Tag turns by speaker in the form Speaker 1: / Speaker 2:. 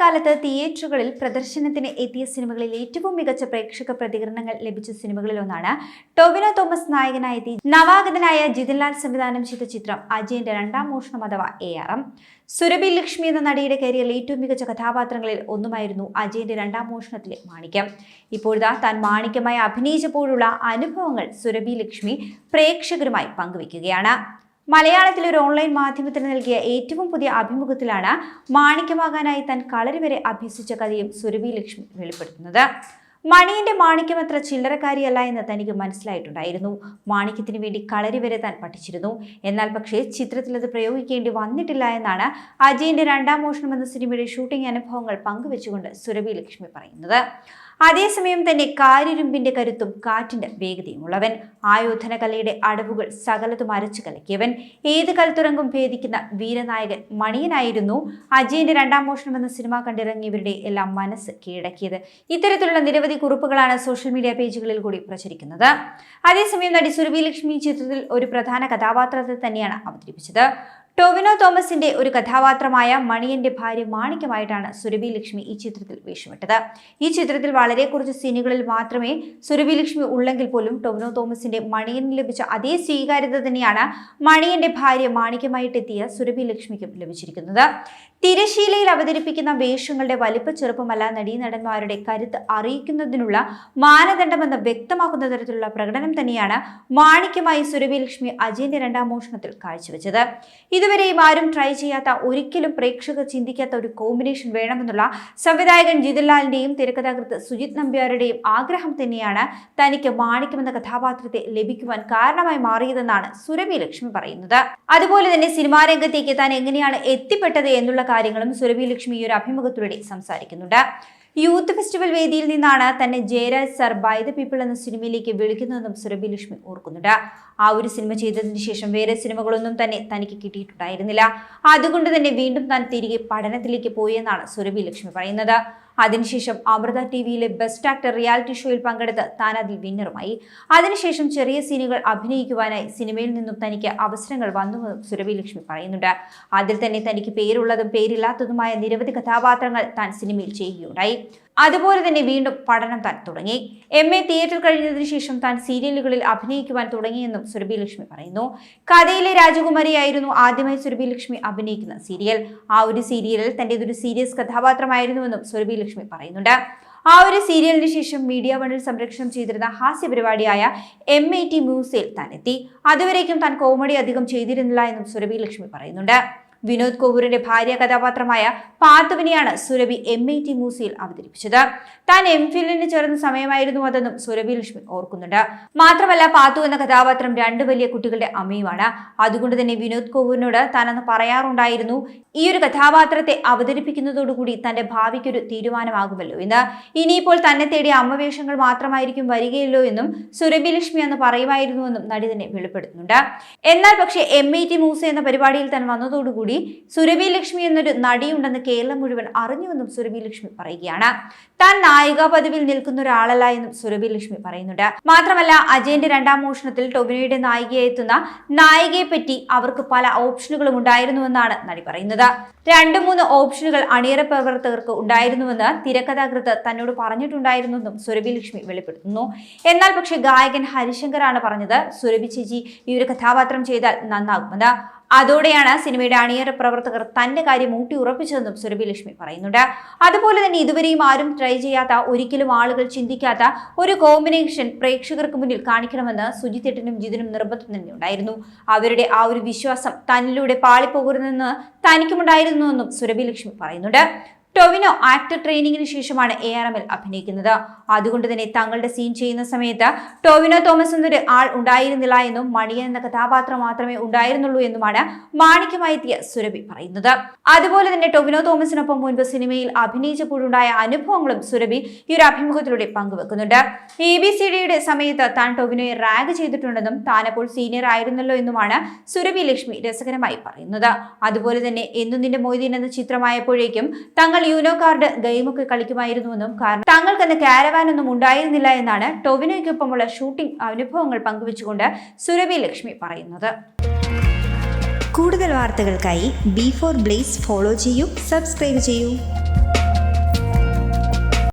Speaker 1: കാലത്ത് തിയേറ്ററുകളിൽ പ്രദർശനത്തിന് എത്തിയ സിനിമകളിൽ ഏറ്റവും മികച്ച പ്രേക്ഷക പ്രതികരണങ്ങൾ ലഭിച്ച സിനിമകളിൽ ഒന്നാണ് ടൊവിനോ തോമസ് നായകനായ നവാഗതനായ ജിതിൻലാൽ സംവിധാനം ചെയ്ത ചിത്രം അജയന്റെ രണ്ടാം മോഷണം അഥവാ A R M. Surabhi Lakshmi എന്ന നടിയുടെ കരിയറിൽ ഏറ്റവും മികച്ച കഥാപാത്രങ്ങളിൽ ഒന്നുമായിരുന്നു അജയന്റെ രണ്ടാം മോഷണത്തിലെ മാണിക്യം. ഇപ്പോഴാ താൻ മാണിക്യമായി അഭിനയിച്ചപ്പോഴുള്ള അനുഭവങ്ങൾ സുരഭി ലക്ഷ്മി പ്രേക്ഷകരുമായി പങ്കുവയ്ക്കുകയാണ്. മലയാളത്തിലെ ഒരു ഓൺലൈൻ മാധ്യമത്തിന് നൽകിയ ഏറ്റവും പുതിയ അഭിമുഖത്തിലാണ് മാണിക്യമാകാനായി താൻ കളരി വരെ അഭ്യസിച്ച കഥയും സുരഭി ലക്ഷ്മി വെളിപ്പെടുത്തുന്നത്. മണിയന്റെ മാണിക്യം അത്ര ചില്ലറക്കാരിയല്ല എന്ന് തനിക്ക് മനസ്സിലായിട്ടുണ്ടായിരുന്നു. മാണിക്യത്തിന് വേണ്ടി കളരി വരെ താൻ പഠിച്ചിരുന്നു. എന്നാൽ പക്ഷേ ചിത്രത്തിൽ അത് പ്രയോഗിക്കേണ്ടി വന്നിട്ടില്ല എന്നാണ് അജയന്റെ രണ്ടാം മോഷണം എന്ന സിനിമയുടെ ഷൂട്ടിംഗ് അനുഭവങ്ങൾ പങ്കുവെച്ചുകൊണ്ട് സുരഭി ലക്ഷ്മി പറയുന്നത്. അതേസമയം തന്നെ കാരിരുമ്പിന്റെ കരുത്തും കാറ്റിന്റെ വേഗതയും ഉള്ളവൻ ആയോധന കലയുടെ അടവുകൾ സകലതും അരച്ചു കലക്കിയവൻ. ഏത് കൽത്തുരങ്കും ഭേദിക്കുന്ന വീരനായകൻ മണിയനായിരുന്നു. അജയന്റെ രണ്ടാം മോഷണം എന്ന സിനിമ കണ്ടിറങ്ങിയവരുടെ എല്ലാം മനസ്സ് കീഴടക്കിയത്. ഇത്തരത്തിലുള്ള നിരവധി കുറിപ്പുകളാണ് സോഷ്യൽ മീഡിയ പേജുകളിൽ കൂടി പ്രചരിക്കുന്നത്. അതേസമയം നടി സുരഭി ലക്ഷ്മി ചിത്രത്തിൽ ഒരു പ്രധാന കഥാപാത്രത്തെ തന്നെയാണ് അവതരിപ്പിച്ചത്. ടൊവിനോ തോമസിന്റെ ഒരു കഥാപാത്രമായ മണിയന്റെ ഭാര്യ മാണിക്യമായിട്ടാണ് സുരഭി ലക്ഷ്മി ഈ ചിത്രത്തിൽ വേഷമിട്ടത്. ഈ ചിത്രത്തിൽ വളരെ കുറച്ച് സീനുകളിൽ മാത്രമേ സുരഭി ലക്ഷ്മി ഉള്ളെങ്കിൽ പോലും ടൊവിനോ തോമസിന്റെ മണിയന് ലഭിച്ച അതേ സ്വീകാര്യത തന്നെയാണ് മണിയന്റെ ഭാര്യ മാണിക്യമായിട്ടെത്തിയ സുരഭി ലക്ഷ്മിക്കും ലഭിച്ചിരിക്കുന്നത്. തിരശീലയിൽ അവതരിപ്പിക്കുന്ന വേഷങ്ങളുടെ വലിപ്പ ചെറുപ്പമല്ല നടീനടന്മാരുടെ കരുത്ത് അറിയിക്കുന്നതിനുള്ള മാനദണ്ഡമെന്ന് വ്യക്തമാക്കുന്ന തരത്തിലുള്ള പ്രകടനം തന്നെയാണ് മാണിക്യമായി സുരഭി ലക്ഷ്മി അജയന്റെ രണ്ടാം മോഷണത്തിൽ കാഴ്ചവെച്ചത്. ഇതുവരെയും ആരും ട്രൈ ചെയ്യാത്ത ഒരിക്കലും പ്രേക്ഷകർ ചിന്തിക്കാത്ത ഒരു കോമ്പിനേഷൻ വേണമെന്നുള്ള സംവിധായകൻ ജിതിൻലാലിന്റെയും തിരക്കഥാകൃത്ത് സുജിത് നമ്പ്യാരുടെയും ആഗ്രഹം തന്നെയാണ് തനിക്ക് മാണിക്യമെന്ന കഥാപാത്രത്തെ ലഭിക്കുവാൻ കാരണമായി മാറിയതെന്നാണ് സുരഭി ലക്ഷ്മി പറയുന്നത്. അതുപോലെ തന്നെ സിനിമാ രംഗത്തേക്ക് താൻ എങ്ങനെയാണ് എത്തിപ്പെട്ടത് എന്നുള്ള കാര്യങ്ങളും സുരഭി ലക്ഷ്മി ഈ ഒരു അഭിമുഖത്തിലൂടെ സംസാരിക്കുന്നുണ്ട്. യൂത്ത് ഫെസ്റ്റിവൽ വേദിയിൽ നിന്നാണ് തന്നെ Jayaraj sir by the people എന്ന സിനിമയിലേക്ക് വിളിക്കുന്നതെന്നും സുരഭി ലക്ഷ്മി ഓർക്കുന്നുണ്ട്. ആ ഒരു സിനിമ ചെയ്തതിന് ശേഷം വേറെ സിനിമകളൊന്നും തന്നെ തനിക്ക് കിട്ടിയിട്ടുണ്ടായിരുന്നില്ല. അതുകൊണ്ട് തന്നെ വീണ്ടും താൻ തിരികെ പഠനത്തിലേക്ക് പോയെന്നാണ് സുരഭി ലക്ഷ്മി പറയുന്നത്. അതിനുശേഷം അമൃത ടി വിയിലെ ബെസ്റ്റ് ആക്ടർ റിയാലിറ്റി ഷോയിൽ പങ്കെടുത്ത് താൻ അതിൽ വിന്നറുമായി. അതിനുശേഷം ചെറിയ സീനുകൾ അഭിനയിക്കുവാനായി സിനിമയിൽ നിന്നും തനിക്ക് അവസരങ്ങൾ വന്നു സുരഭി ലക്ഷ്മി പറയുന്നുണ്ട്. അതിൽ തന്നെ തനിക്ക് പേരുള്ളതും പേരില്ലാത്തതുമായ നിരവധി കഥാപാത്രങ്ങൾ താൻ സിനിമയിൽ ചെയ്യുകയുണ്ടായി. അതുപോലെ തന്നെ വീണ്ടും പഠനം താൻ തുടങ്ങി. എം എ തിയേറ്റർ കഴിഞ്ഞതിന് ശേഷം താൻ സീരിയലുകളിൽ അഭിനയിക്കുവാൻ തുടങ്ങിയെന്നും സുരഭി ലക്ഷ്മി പറയുന്നു. കഥയിലെ രാജകുമാരിയായിരുന്നു ആദ്യമായി സുരഭി ലക്ഷ്മി അഭിനയിക്കുന്ന സീരിയൽ. ആ ഒരു സീരിയലിൽ തന്റെതൊരു സീരിയസ് കഥാപാത്രമായിരുന്നുവെന്നും സുരഭി ലക്ഷ്മി പറയുന്നുണ്ട്. ആ ഒരു സീരിയലിന് ശേഷം മീഡിയ വണ്ണിൽ സംരക്ഷണം ചെയ്തിരുന്ന ഹാസ്യ പരിപാടിയായ എം എ ടി മ്യൂസിയിൽ താൻ എത്തി. അതുവരേക്കും താൻ കോമഡി അധികം ചെയ്തിരുന്നില്ല എന്നും സുരഭി ലക്ഷ്മി പറയുന്നുണ്ട്. വിനോദ് കോവൂരിന്റെ ഭാര്യ കഥാപാത്രമായ പാത്തുവിനെയാണ് സുരഭി എം ഐ ടി മൂസിയിൽ അവതരിപ്പിച്ചത്. താൻ എം ഫിലിന് ചേർന്ന സമയമായിരുന്നു അതെന്നും സുരഭി ലക്ഷ്മി ഓർക്കുന്നുണ്ട്. മാത്രമല്ല പാത്തു എന്ന കഥാപാത്രം രണ്ട് വലിയ കുട്ടികളുടെ അമ്മയുമാണ്. അതുകൊണ്ട് തന്നെ വിനോദ് കോവൂരിനോട് താനെന്ന് പറയാറുണ്ടായിരുന്നു ഈ ഒരു കഥാപാത്രത്തെ അവതരിപ്പിക്കുന്നതോടുകൂടി തന്റെ ഭാവിക്കൊരു തീരുമാനമാകുമല്ലോ എന്ന്. ഇനിയിപ്പോൾ തന്നെ തേടി അമ്മവേഷങ്ങൾ മാത്രമായിരിക്കും വരികയല്ലോ എന്നും സുരഭി ലക്ഷ്മി എന്ന് പറയുമായിരുന്നുവെന്നും നടി തന്നെ വെളിപ്പെടുത്തുന്നുണ്ട്. എന്നാൽ പക്ഷേ എം ഐ ടി മൂസ എന്ന പരിപാടിയിൽ താൻ വന്നതോടുകൂടി സുരഭി ലക്ഷ്മി എന്നൊരു നടിയുണ്ടെന്ന് കേരളം മുഴുവൻ അറിഞ്ഞുവെന്നും സുരഭി ലക്ഷ്മി പറയുകയാണ്. താൻ നായികാ പദവിയിൽ നിൽക്കുന്ന ഒരാളല്ല എന്നും സുരഭി ലക്ഷ്മി പറയുന്നുണ്ട്. മാത്രമല്ല അജയന്റെ രണ്ടാം മോഷണത്തിൽ ടൊവിനോയുടെ നായികയായി എത്തുന്ന നായികയെ പറ്റി അവർക്ക് പല ഓപ്ഷനുകളും ഉണ്ടായിരുന്നുവെന്നാണ് നടി പറയുന്നത്. രണ്ടു മൂന്ന് ഓപ്ഷനുകൾ അണിയറ പ്രവർത്തകർക്ക് ഉണ്ടായിരുന്നുവെന്ന് തിരക്കഥാകൃത്ത് തന്നോട് പറഞ്ഞിട്ടുണ്ടായിരുന്നെന്നും സുരഭി ലക്ഷ്മി വെളിപ്പെടുത്തുന്നു. എന്നാൽ പക്ഷേ ഗായകൻ ഹരിശങ്കറാണ് പറഞ്ഞത് സുരഭി ചേച്ചി ഈ ഒരു കഥാപാത്രം ചെയ്താൽ നന്നാകുമെന്ന്. അതോടെയാണ് സിനിമയുടെ അണിയറ പ്രവർത്തകർ തന്റെ കാര്യം ഊട്ടി ഉറപ്പിച്ചതെന്നും സുരഭി ലക്ഷ്മി പറയുന്നുണ്ട്. അതുപോലെ തന്നെ ഇതുവരെയും ആരും ട്രൈ ചെയ്യാത്ത ഒരിക്കലും ആളുകൾ ചിന്തിക്കാത്ത ഒരു കോമ്പിനേഷൻ പ്രേക്ഷകർക്ക് മുന്നിൽ കാണിക്കണമെന്ന് സുജിത്തേട്ടനും ജിതിനും നിർബന്ധം തന്നെ ഉണ്ടായിരുന്നു അവരുടെ ആ ഒരു വിശ്വാസം തന്നിലൂടെ പാളിപ്പോകരുതെന്ന് തനിക്കുമുണ്ടായിരുന്നുവെന്നും സുരഭി ലക്ഷ്മി പറയുന്നുണ്ട്. ടൊവിനോ ആക്ടർ ട്രെയിനിങ്ങിന് ശേഷമാണ് എ ആർ എമ്മിൽ അഭിനയിക്കുന്നത്. അതുകൊണ്ട് തന്നെ തങ്ങളുടെ സീൻ ചെയ്യുന്ന സമയത്ത് ടൊവിനോ തോമസ് എന്നൊരു ആൾ ഉണ്ടായിരുന്നില്ല എന്നും മണിയൻ എന്ന കഥാപാത്രം മാത്രമേ ഉണ്ടായിരുന്നുള്ളൂ എന്നുമാണ് മാണിക്യമായെത്തിയ സുരഭി പറയുന്നത്. അതുപോലെ തന്നെ ടൊവിനോ തോമസിനൊപ്പം മുൻപ് സിനിമയിൽ അഭിനയിച്ചപ്പോഴുണ്ടായ അനുഭവങ്ങളും സുരഭി ഈ ഒരു അഭിമുഖത്തിലൂടെ പങ്കുവെക്കുന്നുണ്ട്. എ ബി സി ഡിയുടെ സമയത്ത് താൻ ടൊവിനോയെ റാഗ് ചെയ്തിട്ടുണ്ടെന്നും താനപ്പോൾ സീനിയർ ആയിരുന്നല്ലോ എന്നുമാണ് സുരഭി ലക്ഷ്മി രസകരമായി പറയുന്നത്. അതുപോലെ തന്നെ എന്നു നിന്റെ മൊയ്തീൻ എന്ന ചിത്രമായപ്പോഴേക്കും തങ്ങൾ യൂനോ കാർഡ് ഗെയിമൊക്കെ കളിക്കുമായിരുന്നുവെന്നും കാരണം തങ്ങൾക്കന്ന് കാരവാൻ ഒന്നും ഉണ്ടായിരുന്നില്ല എന്നാണ് ടൊവിനോയ്ക്കൊപ്പമുള്ള ഷൂട്ടിംഗ് അനുഭവങ്ങൾ പങ്കുവച്ചുകൊണ്ട് സുരഭി ലക്ഷ്മി പറയുന്നത്.
Speaker 2: കൂടുതൽ വാർത്തകൾക്കായി ബി ഫോർ ബ്ലേസ് ഫോളോ ചെയ്യൂ സബ്സ്ക്രൈബ് ചെയ്യൂ.